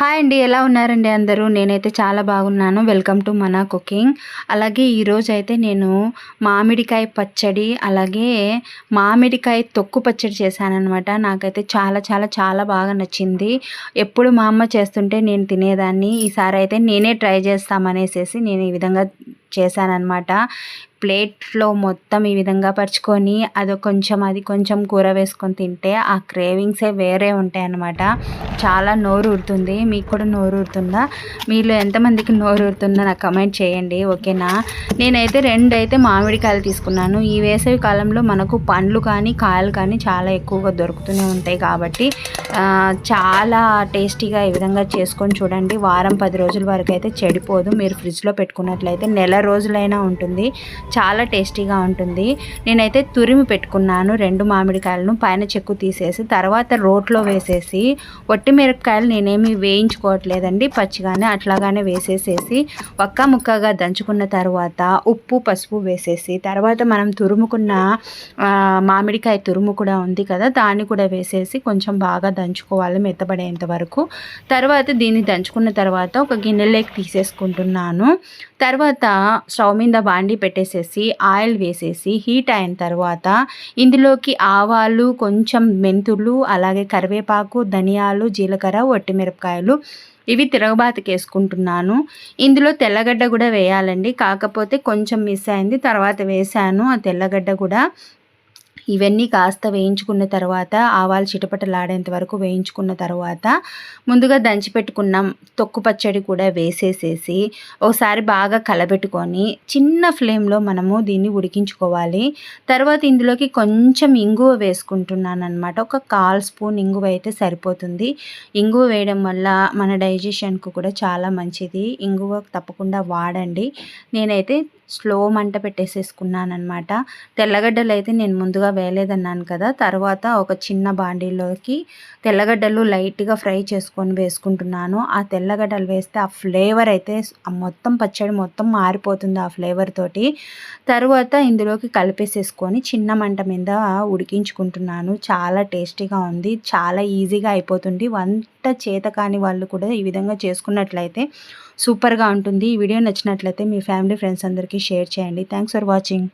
Hi అండి ఎలా ఉన్నారండి అందరూ? నేనైతే చాలా బాగున్నాను. వెల్కమ్ టు మన కుకింగ్ అలాగే ఈరోజు అయితే నేను మామిడికాయ పచ్చడి అలాగే మామిడికాయ తొక్కు పచ్చడి చేశానమాట నాకైతే చాలా చాలా చాలా బాగా నచ్చింది. ఎప్పుడు మా అమ్మ చేస్తుంటే నేను తినేదాన్ని. ఈసారి అయితే నేనే ట్రై చేస్తామనేసేసి నేను ఈ విధంగా చేశానన్నమాట. ప్లేట్లో మొత్తం ఈ విధంగా పరుచుకొని అది కొంచెం అది కొంచెం కూర వేసుకొని తింటే ఆ క్రేవింగ్సే వేరే ఉంటాయి అన్నమాట చాలా నోరు ఊరుతుంది మీకు కూడా నోరు ఊరుతుందా మీలో ఎంతమందికి నోరు ఊరుతుందో నాకు కమెంట్ చేయండి ఓకేనా? నేనైతే రెండు అయితే మామిడికాయలు తీసుకున్నాను. ఈ వేసవి కాలంలో మనకు పండ్లు కానీ కాయలు కానీ చాలా ఎక్కువగా దొరుకుతూనే ఉంటాయి కాబట్టి చాలా టేస్టీగా ఈ విధంగా చేసుకొని చూడండి. వారం పది రోజుల వరకు అయితే చెడిపోదు. మీరు ఫ్రిడ్జ్లో పెట్టుకున్నట్లయితే నెల రోజులైనా ఉంటుంది. చాలా టేస్టీగా ఉంటుంది. నేనైతే తురిమి పెట్టుకున్నాను రెండు మామిడికాయలను పైన చెక్కు తీసేసి తర్వాత రోట్లో వేసేసి వట్టి మిరపకాయలు నేనేమి వేయించుకోవట్లేదండి. పచ్చిగానే అట్లాగానే వేసేసేసి ఒక్క ముక్కగా దంచుకున్న తర్వాత ఉప్పు పసుపు వేసేసి తర్వాత మనం తురుముకున్న మామిడికాయ తురుము కూడా ఉంది కదా దాన్ని కూడా వేసేసి కొంచెం బాగా దంచుకోవాలి మెత్తబడేంత వరకు. తర్వాత దీన్ని దంచుకున్న తర్వాత ఒక గిన్నెలోకి తీసేసుకుంటున్నాను. తర్వాత స్టవ్ మీద బాండి పెట్టేసేసి ఆయిల్ వేసేసి హీట్ అయిన తర్వాత ఇందులోకి ఆవాలు కొంచెం మెంతులు అలాగే కరివేపాకు ధనియాలు జీలకర్ర ఒట్టిమిరపకాయలు ఇవి తిరగబాతకి వేసుకుంటున్నాను. ఇందులో తెల్లగడ్డ కూడా వేయాలండి. కాకపోతే కొంచెం మిస్ అయింది తర్వాత వేసాను. ఆ తెల్లగడ్డ కూడా ఇవన్నీ కాస్త వేయించుకున్న తర్వాత ఆవాలు చిటపటలాడేంత వరకు వేయించుకున్న తర్వాత ముందుగా దంచిపెట్టుకున్న తొక్కు పచ్చడి కూడా వేసేసేసి ఒకసారి బాగా కలబెట్టుకొని చిన్న ఫ్లేమ్లో మనము దీన్ని ఉడికించుకోవాలి. తర్వాత ఇందులోకి కొంచెం ఇంగువ వేసుకుంటున్నాను అనమాట ఒక కాల్ స్పూన్ ఇంగువ అయితే సరిపోతుంది. ఇంగువ వేయడం వల్ల మన డైజెషన్కు కూడా చాలా మంచిది. ఇంగువ తప్పకుండా వాడండి. నేనైతే స్లో మంట పెట్టేసేసుకున్నాను అనమాట తెల్లగడ్డలు అయితే నేను ముందుగా వేయలేదన్నాను కదా తర్వాత ఒక చిన్న బాండీలోకి తెల్లగడ్డలు లైట్గా ఫ్రై చేసుకొని వేసుకుంటున్నాను. ఆ తెల్లగడ్డలు వేస్తే ఆ ఫ్లేవర్ అయితే మొత్తం పచ్చడి మొత్తం మారిపోతుంది ఆ ఫ్లేవర్ తోటి. తర్వాత ఇందులోకి కలిపేసేసుకొని చిన్న మంట మీద ఉడికించుకుంటున్నాను. చాలా టేస్టీగా ఉంది చాలా ఈజీగా అయిపోతుంది. వంట చేత కాని వాళ్ళు కూడా ఈ విధంగా చేసుకున్నట్లయితే సూపర్గా ఉంటుంది. ఈ వీడియో నచ్చినట్లయితే మీ ఫ్యామిలీ ఫ్రెండ్స్ అందరికీ షేర్ చేయండి. Thanks for watching.